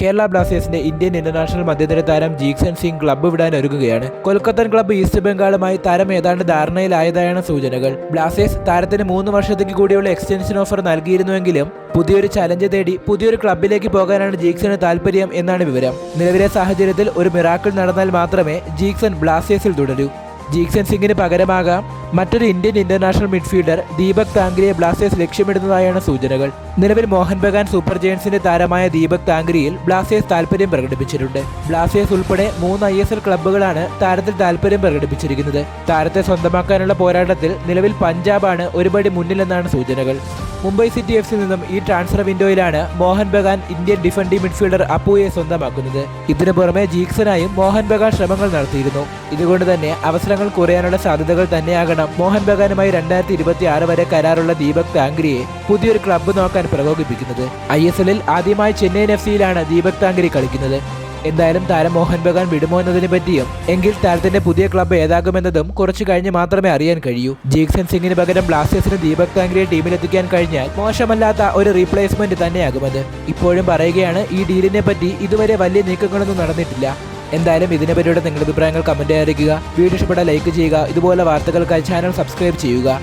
കേരള ബ്ലാസ്റ്റേഴ്സിന്റെ Indian international മധ്യനിര താരം ജീക്സൺ സിംഗ് ക്ലബ്ബ് വിടാൻ ഒരുങ്ങുകയാണ്. കൊൽക്കത്തൻ ക്ലബ്ബ് ഈസ്റ്റ് ബംഗാളുമായി താരം ഏതാണ്ട് ധാരണയിലായതായാണ് സൂചനകൾ. ബ്ലാസ്റ്റേഴ്സ് താരത്തിന് മൂന്ന് വർഷത്തേക്ക് കൂടിയുള്ള എക്സ്റ്റൻഷൻ ഓഫർ നൽകിയിരുന്നുവെങ്കിലും പുതിയൊരു ചലഞ്ച് തേടി പുതിയൊരു ക്ലബിലേക്ക് പോകാനാണ് ജീക്സന് താല്പര്യം എന്നാണ് വിവരം. നിലവിലെ സാഹചര്യത്തിൽ ഒരു മിറാക്കിൾ നടന്നാൽ മാത്രമേ ജീക്സൺ ബ്ലാസ്റ്റേഴ്സിൽ തുടരൂ. ജീക്സൺ സിംഗിന് പകരമാകാം. മറ്റൊരു ഇന്ത്യൻ ഇന്റർനാഷണൽ മിഡ്ഫീൽഡർ ദീപക് താങ്കരിയെ ബ്ലാസ്റ്റേഴ്സ് ലക്ഷ്യമിടുന്നതായാണ് സൂചനകൾ. നിലവിൽ മോഹൻ ബഗാൻ സൂപ്പർ ജയൻസിന്റെ താരമായ ദീപക് താങ്കരിയിൽ ബ്ലാസ്റ്റേഴ്സ് താല്പര്യം പ്രകടിപ്പിച്ചിട്ടുണ്ട്. ബ്ലാസ്റ്റേഴ്സ് ഉൾപ്പെടെ മൂന്ന് ഐ എസ് എൽ ക്ലബ്ബുകളാണ് താരത്തിൽ താല്പര്യം പ്രകടിപ്പിച്ചിരിക്കുന്നത്. താരത്തെ സ്വന്തമാക്കാനുള്ള പോരാട്ടത്തിൽ നിലവിൽ പഞ്ചാബാണ് ഒരുപടി മുന്നിലെന്നാണ് സൂചനകൾ. മുംബൈ സിറ്റി എഫ് സി നിന്നും ഈ transfer വിൻഡോയിലാണ് Mohan Bagan Indian defending midfielder അപ്പുയെ സ്വന്തമാക്കുന്നത്. ഇതിനു പുറമെ ജീക്സനായും മോഹൻ ബഗാൻ ശ്രമങ്ങൾ നടത്തിയിരുന്നു. ഇതുകൊണ്ട് തന്നെ അവസരങ്ങൾ കുറയാനുള്ള സാധ്യതകൾ തന്നെയാകണം മോഹൻ ബഗാനുമായി രണ്ടായിരത്തി ഇരുപത്തി ആറ് വരെ കരാറുള്ള ദീപക് താങ്കരിയെ പുതിയൊരു ക്ലബ്ബ് നോക്കാൻ പ്രകോപിപ്പിക്കുന്നത്. ഐ എസ് എല്ലിൽ ആദ്യമായി ചെന്നൈയിൻ എഫ് സിയിലാണ് ദീപക് താങ്കരി കളിക്കുന്നത്. എന്തായാലും താരം മോഹൻ ബഗാൻ വിടുമോ എന്നതിനെ പറ്റിയും എങ്കിൽ താരത്തിന്റെ പുതിയ ക്ലബ്ബ് ഏതാകുമെന്നതും കുറച്ചു കഴിഞ്ഞ് മാത്രമേ അറിയാൻ കഴിയൂ. ജീക്സൺ സിംഗിന് പകരം ബ്ലാസ്റ്റേഴ്സിന് ദീപക് താങ്കരെ ടീമിലെത്തിക്കാൻ കഴിഞ്ഞാൽ മോശമല്ലാത്ത ഒരു റീപ്ലേസ്മെന്റ് തന്നെയാകുമത്. ഇപ്പോഴും പറയുകയാണ് ഈ ഡീലിനെ പറ്റി ഇതുവരെ വലിയ നീക്കങ്ങളൊന്നും നടന്നിട്ടില്ല. എന്തായാലും ഇതിനെപ്പറ്റിയുടെ നിങ്ങളുടെ അഭിപ്രായങ്ങൾ കമന്റ് അറിയിക്കുക. വീഡിയോ ഇഷ്ടപ്പെട്ട ലൈക്ക് ചെയ്യുക. ഇതുപോലെ വാർത്തകൾക്കായി ചാനൽ സബ്സ്ക്രൈബ് ചെയ്യുക.